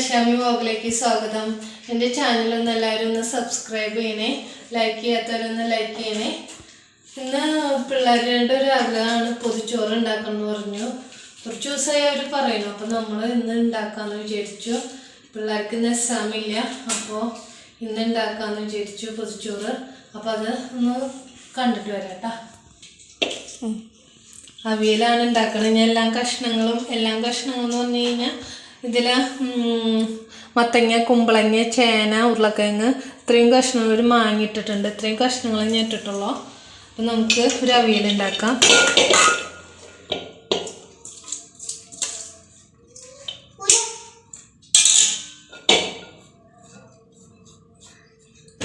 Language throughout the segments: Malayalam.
ദശാമി വ്ലോഗിലേക്ക് സ്വാഗതം. എന്റെ ചാനൽ ഒന്ന് എല്ലാവരും ഒന്ന് സബ്സ്ക്രൈബ് ചെയ്യണേ. ലൈക്ക് ചെയ്യാത്തവരൊന്ന് ലൈക്ക് ചെയ്യണേ. ഇന്ന് പിള്ളേരുടെ ഒരു ആഗ്രഹമാണ് പൊതിച്ചോറ് ഉണ്ടാക്കണം പറഞ്ഞു. കുറച്ച് ദിവസമായി അവർ പറയുന്നു. അപ്പോൾ നമ്മൾ ഇന്ന് ഉണ്ടാക്കാമെന്ന് വിചാരിച്ചു. പിള്ളേർക്ക് ഇന്ന് എക്സാമില്ല അപ്പോൾ ഇന്ന് ഉണ്ടാക്കാമെന്ന് വിചാരിച്ചു പൊതിച്ചോറ്. അപ്പോൾ അത് ഒന്ന് കണ്ടിട്ട് വരാം കേട്ടോ അവിയലാണ് ഉണ്ടാക്കണത്. ഞാൻ എല്ലാ കഷ്ണങ്ങളും എല്ലാ കഷ്ണങ്ങളും എന്ന് പറഞ്ഞു കഴിഞ്ഞാൽ ഇതിൽ മത്തങ്ങ കുമ്പളങ്ങ ചേന ഉരുളക്കിഴങ്ങ് ഇത്രയും കഷ്ണങ്ങൾ ഒരു മാങ്ങിയിട്ടിട്ടുണ്ട്. ഇത്രയും കഷ്ണങ്ങൾ ഞാൻ ഇട്ടിട്ടുള്ളൂ. അപ്പം നമുക്ക് ഒരു അവിയൽ ഉണ്ടാക്കാം.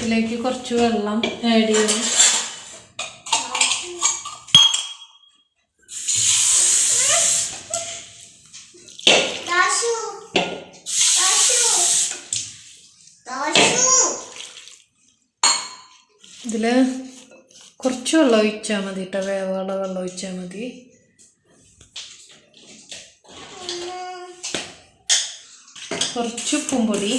ഇതിലേക്ക് കുറച്ച് വെള്ളം ആഡ് ചെയ്യണം ദാശു ദാശു ദാശു ഇതിൽ കുറച്ച് വെള്ളം ഒഴിച്ചാൽ മതി കേട്ടോ വേവുള്ള വെള്ളം ഒഴിച്ചാൽ മതി. കുറച്ച് ഉപ്പും പൊടി.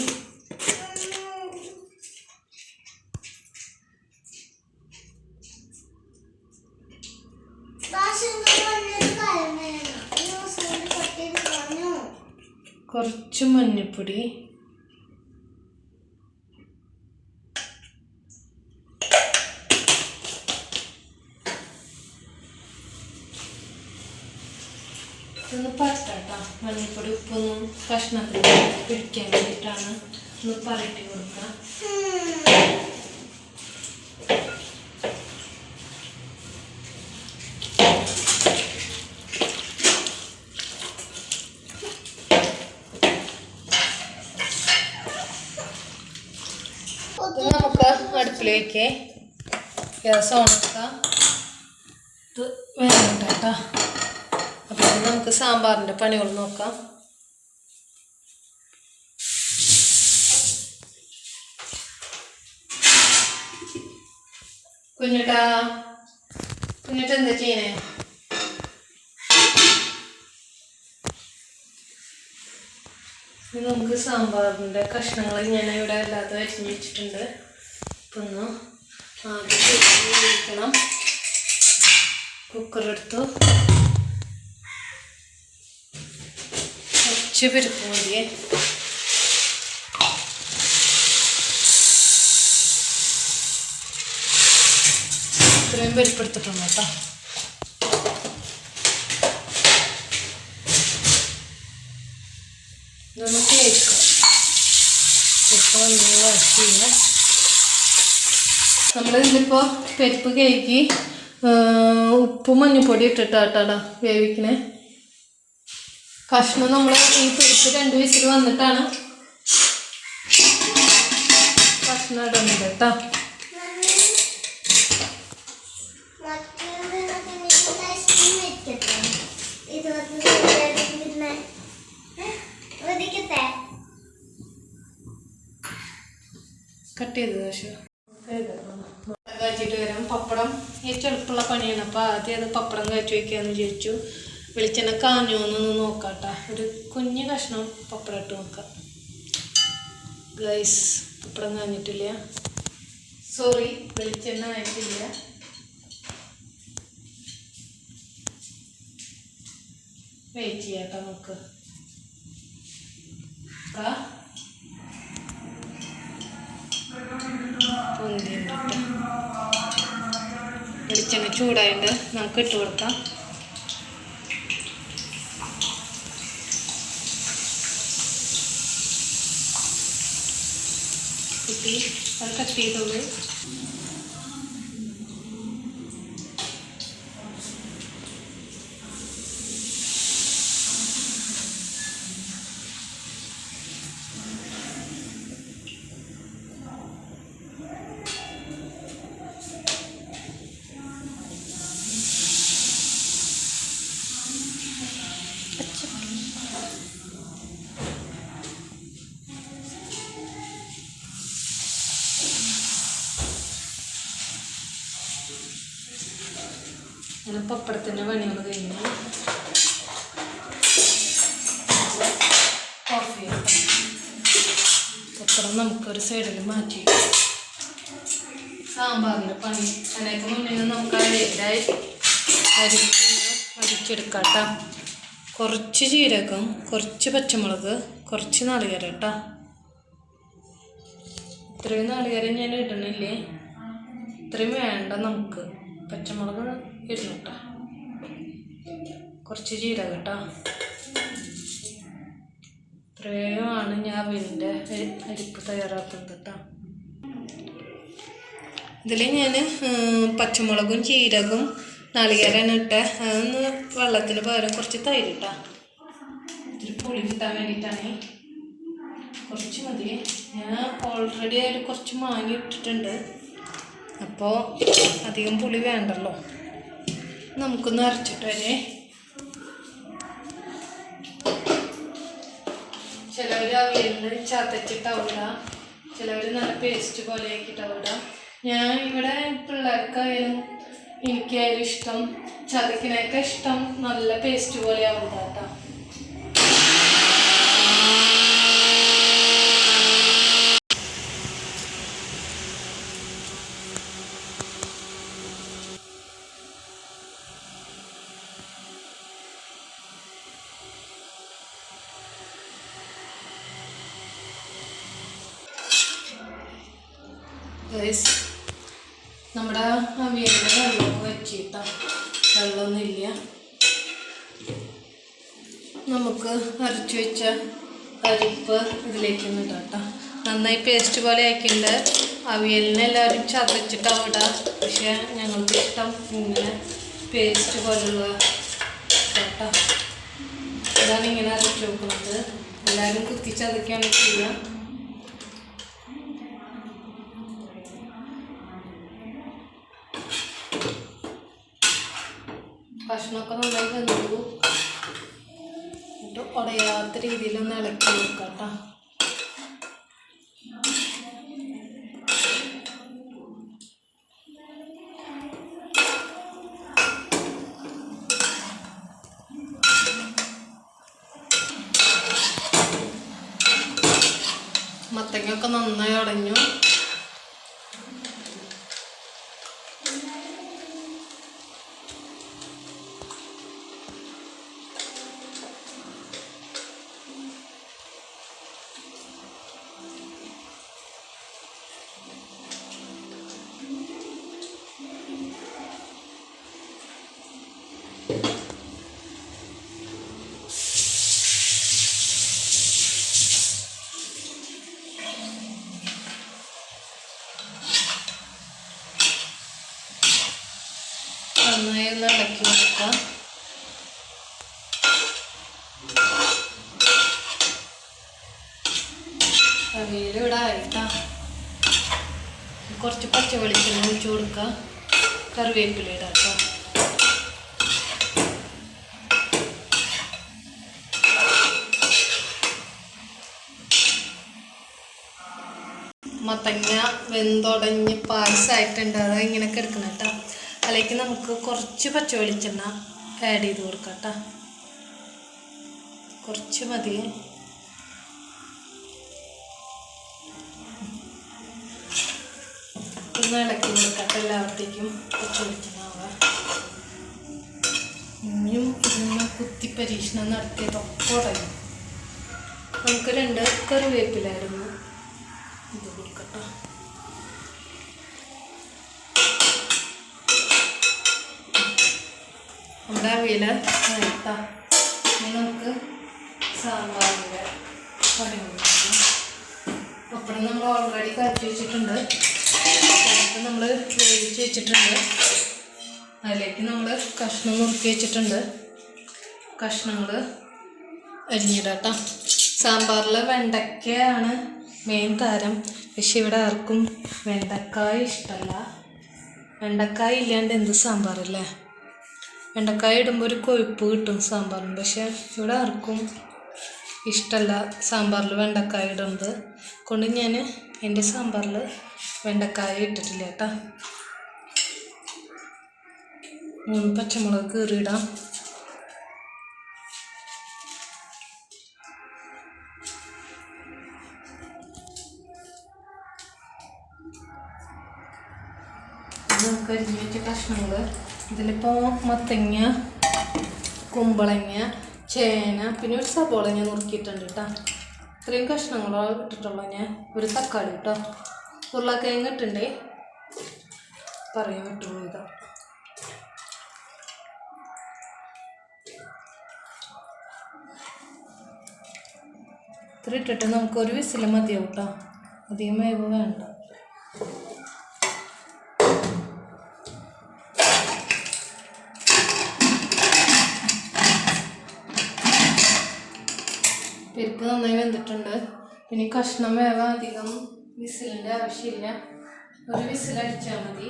കുറച്ച് പറഞ്ഞൊരു കാര്യം വേണം ഈ ദിവസം കൊട്ടിയത് പറഞ്ഞു കുറച്ച് മഞ്ഞൾപ്പൊടി ഒന്ന് പറ്റാട്ടോ മഞ്ഞൾപ്പൊടി ഉപ്പൊന്നും കഷ്ണത്തിൽ പിടിക്കാൻ വേണ്ടിയിട്ടാണ് ഒന്ന് പറയിട്ട് കൊടുക്കുക. നമുക്ക് അടുപ്പിലേക്ക് ഗ്യാസ് ഓണാക്കാം ഇത് വേണ്ട കേട്ടോ. നമുക്ക് സാമ്പാറിന്റെ പണികൾ നോക്കാം. കുഞ്ഞിട്ടാ കുഞ്ഞിട്ട് എന്താ ചെയ്യണേ? നമുക്ക് സാമ്പാറിന്റെ കഷ്ണങ്ങൾ ഞാൻ ഇവിടെ അല്ലാതെ അരിഞ്ഞ് വെച്ചിട്ടുണ്ട്. അപ്പം ഒന്ന് ആദ്യം കുക്കറെടുത്തു കുറച്ച് പരിപ്പ് മതിയേ ഇത്രയും പരിപ്പെടുത്തിട്ടുണ്ട് കേട്ടോ ഇതൊന്ന് കേൾക്കാം ഇപ്പം ഒന്ന് വഴറ്റിയ നമ്മളിതിലിപ്പോൾ പരിപ്പ് കേക്ക് ഉപ്പും മഞ്ഞപ്പൊടി ഇട്ടിട്ടാട്ടാടാ വേവിക്കണേ കഷ്ണം നമ്മൾ ഈ പൊരിച്ച് രണ്ട് വിസിൽ വന്നിട്ടാണ് കഷ്ണം ഇടുന്നത് കേട്ടോ. കട്ട് ചെയ്ത് പക്ഷേ കാച്ചിട്ട് വരാം. പപ്പടം ഏറ്റവും എളുപ്പമുള്ള പണിയാണ്. അപ്പോൾ ആദ്യം അത് പപ്പടം കാച്ചി വയ്ക്കാമെന്ന് വിചാരിച്ചു. വെളിച്ചെണ്ണ കാഞ്ഞു എന്നൊന്ന് നോക്കാട്ട. ഒരു കുഞ്ഞു കഷ്ണം പപ്പടം ഇട്ട് നോക്കാം. ഗൈസ് പപ്പടം കാഞ്ഞിട്ടില്ല. സോറി വെളിച്ചെണ്ണ ആയിട്ടില്ല വെയിറ്റ് ചെയ്യാട്ടോ നമുക്ക്. വെളിച്ചെണ്ണ ചൂടായിട്ട് നമുക്ക് ഇട്ട് കൊടുക്കാം കുട്ടി അത് കട്ട് ചെയ്തോളൂ അങ്ങനെ പപ്പടത്തിന്റെ പണികൾ കഴിഞ്ഞു. കോഫി പപ്പടം നമുക്കൊരു സൈഡിൽ മാറ്റി. സാമ്പാറിന്റെ പണി. അതിനൊക്കെ മുന്നേ നമുക്ക് അരിയിലായി അരിച്ചൊന്ന് അരിച്ചെടുക്കാം കേട്ടോ. കുറച്ച് ജീരകം കുറച്ച് പച്ചമുളക് കുറച്ച് നാളികേരം കേട്ടോ. ഇത്രയും നാളികേരം ഞാൻ ഇടണില്ലേ? ഇത്രയും വേണ്ട നമുക്ക്. പച്ചമുളക് ഇടണം കേട്ടോ കുറച്ച് ജീരകം കേട്ടോ ഇത്രയുമാണ് ഞാൻ വീടിന്റെ അരിപ്പ് തയ്യാറാക്കുന്നത് കേട്ടോ. ഇതിൽ ഞാൻ പച്ചമുളകും ജീരകവും നാളികേരാണ് ഇട്ട്. അതൊന്ന് വെള്ളത്തിന് പകരം കുറച്ച് തൈര് ഇട്ടാ. ഇത്തിരി പുളി കിട്ടാൻ വേണ്ടിയിട്ടാണ് കുറച്ച് മതി. ഞാൻ ഓൾറെഡി അതിൽ കുറച്ച് മാങ്ങി ഇട്ടിട്ടുണ്ട്. അപ്പോൾ അധികം പുളി വേണ്ടല്ലോ. നമുക്കൊന്ന് അരച്ചിട്ട് വരെ. ചിലവർ അവിയലിന് ചതച്ചിട്ടാവില്ല ചിലവർ നല്ല പേസ്റ്റ് പോലെ ആക്കിയിട്ടാവില്ല ഞാൻ ഇവിടെ പിള്ളേർക്കായാലും എനിക്കായാലും ഇഷ്ടം. ചതക്കിനൊക്കെ ഇഷ്ടം. നല്ല പേസ്റ്റ് പോലെ ആവില്ല കേട്ടോ നമുക്ക് അരച്ചു വെച്ച പരിപ്പ് ഇതിലേക്ക് ഇടാം നന്നായി പേസ്റ്റ് പോലെ ആക്കിയിട്ട് അവിയലിനെ എല്ലാവരും ചതച്ചിട്ടാണ് ഇടാം പക്ഷേ ഞങ്ങൾക്ക് ഇഷ്ടം ഇങ്ങനെ പേസ്റ്റ് പോലുള്ള കേട്ടോ. അതാണ് ഇങ്ങനെ അരച്ചു വെക്കുന്നത്. എല്ലാവരും കുത്തി ചതയ്ക്കാണ് ചെയ്യുക ഭക്ഷണമൊക്കെ ഉടയാത്ത രീതിയിലൊന്ന് ഇളക്കി കൊടുക്കാം കേട്ടോ മത്തങ്ങയൊക്കെ നന്നായി ഉടഞ്ഞു. നന്നായി ഒന്ന് ഇളക്കി വെക്കാം അവിയൽ ഇവിടെ ആയിട്ടാ കുറച്ച് പച്ച വെളിച്ചെണ്ണ ഒഴിച്ച് കൊടുക്കാം. കറിവേപ്പില ഇടാം മത്തങ്ങ വെന്തുടഞ്ഞ് പായസമായിട്ടുണ്ട്. അത് ഇങ്ങനെ കിടക്കണം കേട്ടോ. അതിലേക്ക് നമുക്ക് കുറച്ച് പച്ച വെളിച്ചെണ്ണ ആഡ് ചെയ്ത് കൊടുക്കാം കേട്ടോ കുറച്ച് മതി. ഒന്ന് ഇളക്കി കൊടുക്കട്ടെ എല്ലാവർത്തേക്കും പച്ച വെളിച്ചെണ്ണ ഇനിയും കുത്തി പരീക്ഷണം നടത്തിയതൊക്കെ തുടങ്ങി നമുക്ക് രണ്ട് കറിവേപ്പിലായിരുന്നു ഇത് കൊടുക്കട്ടോ അവിയൽ ഇനി നമുക്ക് സാമ്പാറിന്റെ പണി കൊടുക്കാം പപ്പടം നമ്മൾ ഓൾറെഡി കരച്ച് വെച്ചിട്ടുണ്ട്. അതിലേക്ക് നമ്മൾ വേവിച്ച് വെച്ചിട്ടുണ്ട്. അതിലേക്ക് നമ്മൾ കഷ്ണം നുറുക്കി വെച്ചിട്ടുണ്ട്. കഷ്ണങ്ങൾ അരിഞ്ഞിടാട്ടോ. സാമ്പാറിൽ വെണ്ടയ്ക്കയാണ് മെയിൻ താരം. പക്ഷെ ഇവിടെ ആർക്കും വെണ്ടക്കായ ഇഷ്ടമല്ല വെണ്ടക്കായ ഇല്ലാണ്ട് എന്ത് സാമ്പാറല്ലേ? വെണ്ടക്കായ ഇടുമ്പോൾ ഒരു കൊഴുപ്പ് കിട്ടും സാമ്പാറിന്. പക്ഷേ ഇവിടെ ആർക്കും ഇഷ്ടമല്ല സാമ്പാറിൽ വെണ്ടക്കായ ഇടുന്നത്. കൊണ്ട് ഞാൻ എന്റെ സാമ്പാറിൽ വെണ്ടക്കായ ഇട്ടിട്ടില്ല കേട്ടോ. മൂന്ന് പച്ചമുളക് കീറിയിടാം. നമുക്ക് കഷ്ണങ്ങൾ ഇതിലിപ്പോൾ മത്തങ്ങ കുമ്പളങ്ങ ചേന പിന്നെ ഒരു സബോള ഞാൻ നുറുക്കിയിട്ടുണ്ട് കേട്ടോ ഇത്രയും കഷ്ണങ്ങളോ ഇട്ടിട്ടുള്ളൂ ഞാൻ. ഒരു തക്കാളി കേട്ടോ ഉരുളക്കിഴങ്ങ് ഇട്ടുണ്ടേ. പറയാൻ പറ്റുള്ളൂ ഇതാ ഇത്ര ഇട്ടിട്ട് നമുക്ക് ഒരു വിസിൽ മതിയാവും കേട്ടോ അധികം വേവ് വേണ്ട. പരിപ്പ് നന്നായി വെന്തിട്ടുണ്ട്. പിന്നെ കഷ്ണം വേവാൻ അധികം വിസിലിന്റെ ആവശ്യമില്ല. ഒരു വിസിൽ അടിച്ചാൽ മതി.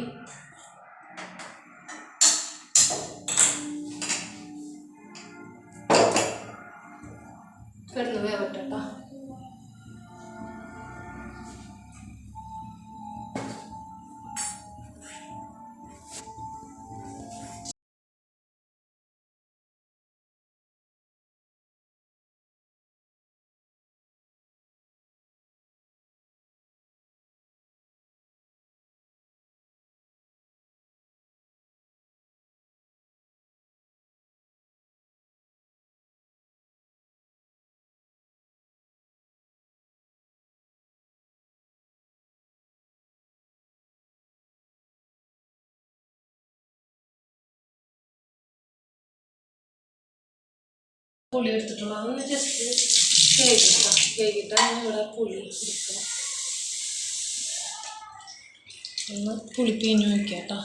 കിടന്ന് വേവട്ടെ കേട്ടോ പുളി എടുത്തിട്ടുള്ളൂ അതൊന്ന് ജസ്റ്റ് കേൾക്കാം കേൾക്കിട്ടാണ് ഇവിടെ പുളി എടുക്കുക ഒന്ന് പുളി പിഴിഞ്ഞ് വയ്ക്കാം കേട്ടോ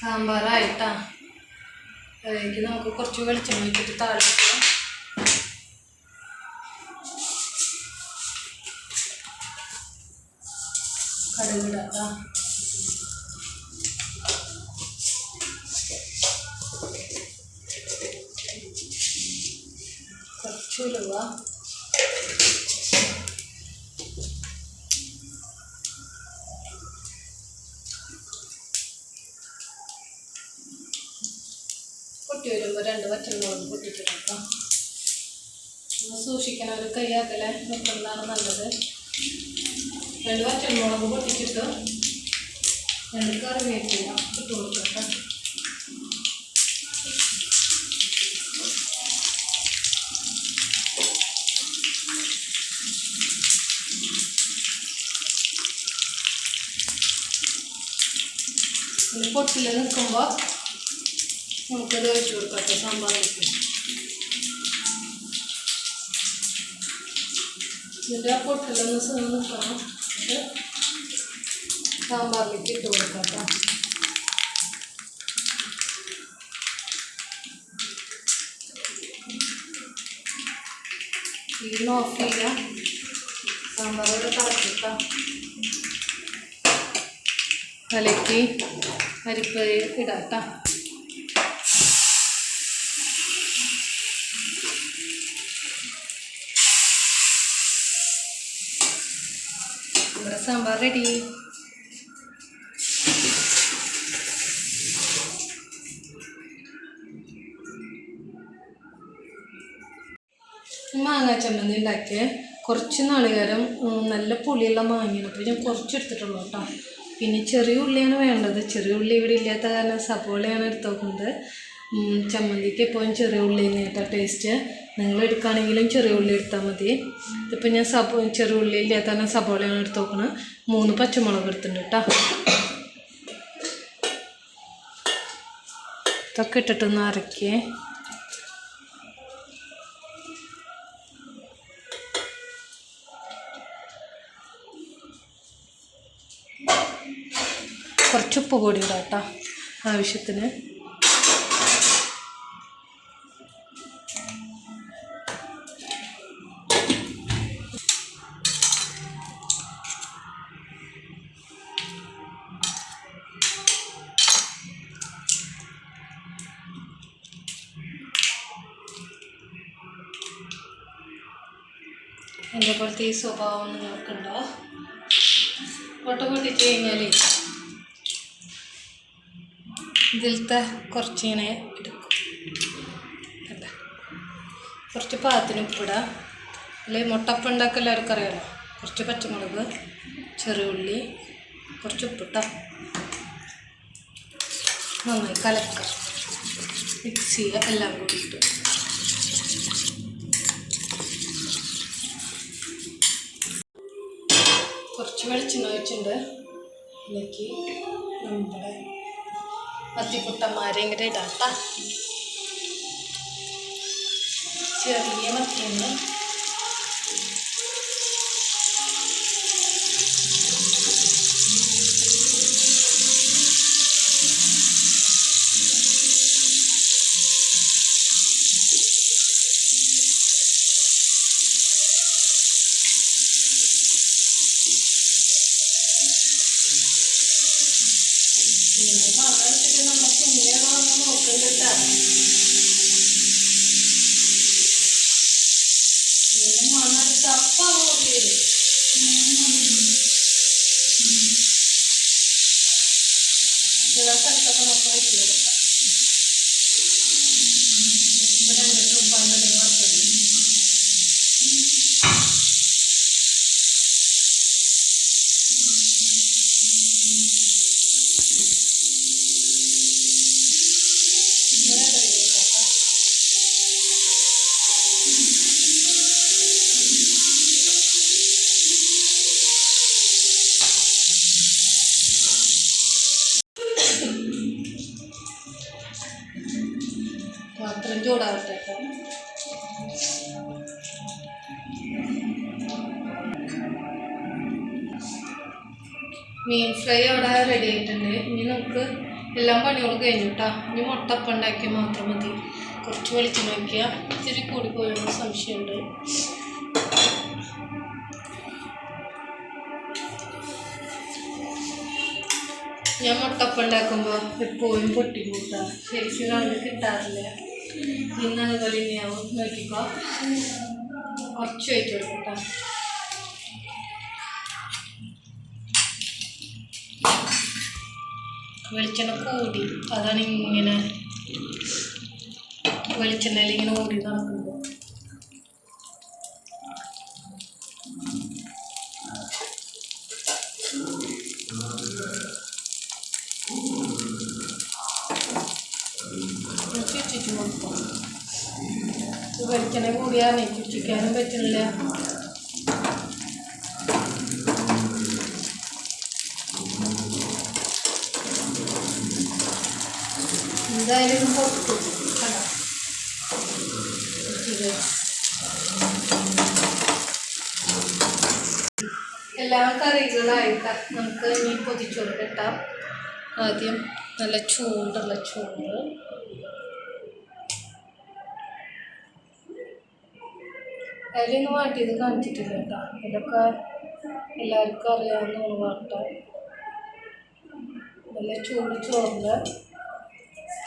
സാമ്പാറായിട്ടാ. അതിലേക്ക് നമുക്ക് കുറച്ച് വെളിച്ചെണ്ണ വെച്ചിട്ട് താഴെ കടുകിടാം ഉലുവ പൊട്ടി വരുമ്പോൾ രണ്ട് വറ്റലിനോട് പൊട്ടിച്ചിട്ട് കേട്ടോ സൂക്ഷിക്കണം ഒരു കൈയാക്കലെ വെക്കുന്നതാണ് നല്ലത്. രണ്ട് വറ്റൽ മുളക് പൊട്ടിച്ചിട്ട് രണ്ട് കറിവേപ്പില ഇട്ട് കൊടുക്കട്ടെ ഇത് പൊട്ടിൽ നിൽക്കുമ്പോൾ നമുക്കത് വെച്ച് കൊടുക്കാം സാമ്പാറിലേക്ക്. ഇതിന്റെ പൊട്ടിലൊന്ന് നിൽക്കണം ഇത് സാമ്പാറിലേക്ക് ഇട്ട് കൊടുക്കാം ഇതിന് ഓഫ് ചെയ്യാം. സാമ്പാർ ഒരു തിളച്ചിട്ടാ പരിപ്പ് അരിപ്പ് ഇടാം നമ്മുടെ സാമ്പാർ റെഡി മാങ്ങാ ചമ്മന്തി ഉണ്ടാക്കിയ. കുറച്ച് നാളികേരം നല്ല പുളിയുള്ള മാങ്ങയാണ്. അപ്പോൾ ഞാൻ കുറച്ച് എടുത്തിട്ടുള്ളൂ കേട്ടോ. പിന്നെ ചെറിയ ഉള്ളിയാണ് വേണ്ടത്. ചെറിയ ഉള്ളി ഇവിടെ ഇല്ലാത്ത കാരണം സബോളയാണ് എടുത്ത് നോക്കുന്നത് ചമ്മന്തിക്ക് എപ്പോഴും ചെറിയ ഉള്ളി തന്നെയാട്ടോ ടേസ്റ്റ് നിങ്ങൾ എടുക്കുകയാണെങ്കിലും ചെറിയ ഉള്ളി എടുത്താൽ മതി. ഇതിപ്പോൾ ഞാൻ സബോ ചെറിയ ഉള്ളി ഇല്ലാത്ത കാരണം സബോളയാണ് എടുത്ത് നോക്കുന്നത് മൂന്ന് പച്ചമുളക് എടുത്തിട്ടുണ്ട് കേട്ടോ. ഇതൊക്കെ ഇട്ടിട്ടൊന്ന് അരക്കേ കുറച്ച് ഉപ്പ് കൂടി ഇടാം ആവശ്യത്തിന്. എന്റെ പോലത്തെ ഈ സ്വഭാവം നിങ്ങൾക്കുണ്ടോ ഫോട്ടോ പൊട്ടിച്ച് കഴിഞ്ഞാൽ ഇതിലത്തെ കുറച്ചിങ്ങനെ എടുക്കും. കണ്ട? കുറച്ച് പാകത്തിന് ഉപ്പിടാം. അല്ലെങ്കിൽ മുട്ടപ്പം ഉണ്ടാക്കാൻ എല്ലാവർക്കും അറിയാമല്ലോ കുറച്ച് പച്ചമുളക് ചെറിയ ഉള്ളി കുറച്ച് ഉപ്പിട്ട. നന്നായി കലക്കുക. മിക്സ് ചെയ്യുക എല്ലാം കൂടിയിട്ട് കുറച്ച് വെളിച്ചെണ്ണ ഒഴിച്ചിട്ടുണ്ട്. ഇതിലേക്ക് നമ്മുടെ മത്തിക്കുട്ടന്മാരെ ഇങ്ങനെ ഇടാട്ട. ചെറിയ മത്തിയാണ് സ്ഥലത്തൊക്കെ നമുക്ക് വെച്ച് മീൻ ഫ്രൈ അവിടെ റെഡി ആയിട്ടുണ്ട്. ഇനി നമുക്ക് എല്ലാം പണികളും കഴിഞ്ഞിട്ടാ. ഇനി മുട്ടപ്പം ഉണ്ടാക്കിയാൽ മാത്രം മതി. കുറച്ച് വെളിച്ചം നോക്കിയാൽ ഇത്തിരി കൂടി പോയെന്ന് സംശയമുണ്ട്. ഞാൻ മുട്ടപ്പം ഉണ്ടാക്കുമ്പോൾ എപ്പോഴും പൊട്ടി കൂട്ടാ ശരിക്കും കണ്ട് കിട്ടാറില്ല. ഇന്ന് അതുപോലെ തന്നെയാവും നോക്കിക്കോ. കുറച്ച് വെയിറ്റ് കൊടുക്കട്ടോ. വെളിച്ചെണ്ണ കൂടി. അതാണ് ഇങ്ങനെ വെളിച്ചെണ്ണയിൽ ഇങ്ങനെ ഓടി നടക്കുന്നത്. വെളിച്ചെണ്ണ കൂടിയാണ് ചുറ്റിക്കാനും പറ്റില്ല. എന്തായാലും ഇത് പൊട്ടും കണ്ടോ കറികളായിട്ട് നമുക്ക് ഇനി പൊതിച്ചോറ് കിട്ടാം ആദ്യം നല്ല ചൂടുള്ള ചോറ്. അതിലൊന്നും വാട്ടിയത് കാണിച്ചിട്ടില്ല കേട്ടോ. ഇതൊക്കെ എല്ലാവർക്കും അറിയാവുന്ന വാട്ട നല്ല ചൂട് ചോറിൽ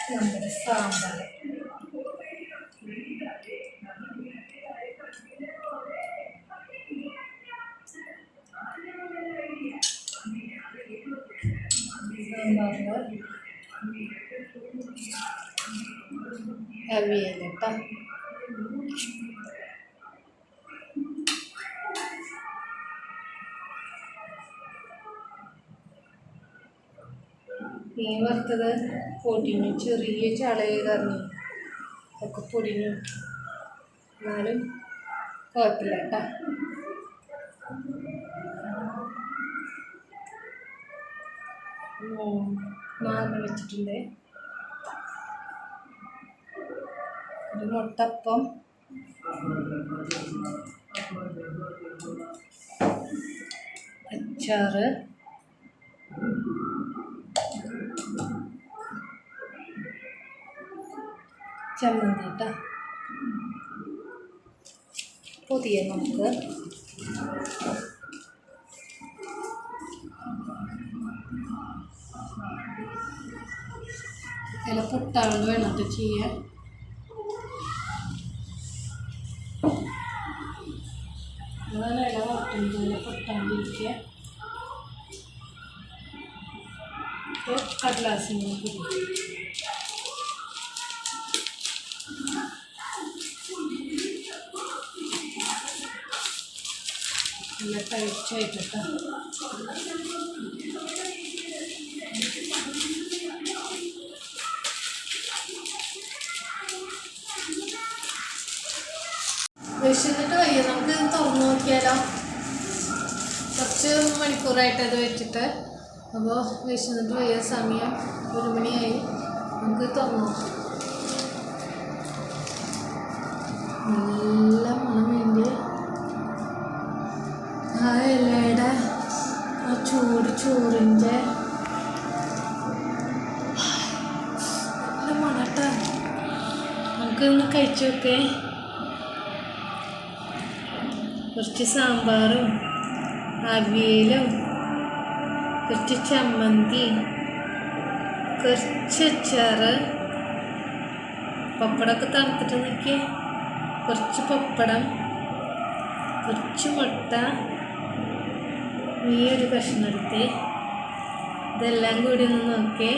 നമ്മുടെ സാമ്പാർ സാമ്പാറിൽ അവിയൽ മീൻ വറുത്തത് പൊടിഞ്ഞു ചെറിയ ചളയെ കറങ്ങി. ഒക്കെ പൊടിഞ്ഞു. എന്നാലും കുഴപ്പമില്ല കേട്ടോ. മാങ്ങ വെച്ചിട്ടുണ്ട്. മുട്ടപ്പം. അച്ചാറ്. ചമ്മന്തി കേട്ടോ പുതിയ നമുക്ക്. ഇല പുട്ടാണ് വേണ്ടിട്ട് ചെയ്യാൻ. അതാണ് ഇല പൊട്ടുന്നത് ഇല പൊട്ടാണ്ടിരിക്കുക. കടലാസിന് കുടി വിശന്നിട്ട് വയ്യ. നമുക്ക് തുറന്നു നോക്കിയാലോ? കുറച്ച് മണിക്കൂറായിട്ട് അത് വെച്ചിട്ട്. അപ്പോൾ വിശന്നിട്ട് വയ്യ. സമയം ഒരു മണിയായി. നമുക്ക് തുറന്നു നല്ല വേണ്ടി ആ ഇലയുടെ ആ ചൂട് ചോറിന്റെ. നല്ല മണട്ടാ. നമുക്കൊന്ന് കഴിച്ചു നോക്കേ. കുറച്ച് സാമ്പാറും അവിയലും കുറച്ച് ചമ്മന്തി കുറച്ച് അച്ചാറ്. പപ്പടമൊക്കെ തണുത്തിട്ട് നിൽക്കിയേ കുറച്ച് പപ്പടം കുറച്ച് മുട്ട ഈ ഒരു കഷ്ണം എടുത്ത്. ഇതെല്ലാം കൂടി ഒന്ന് നോക്കേ.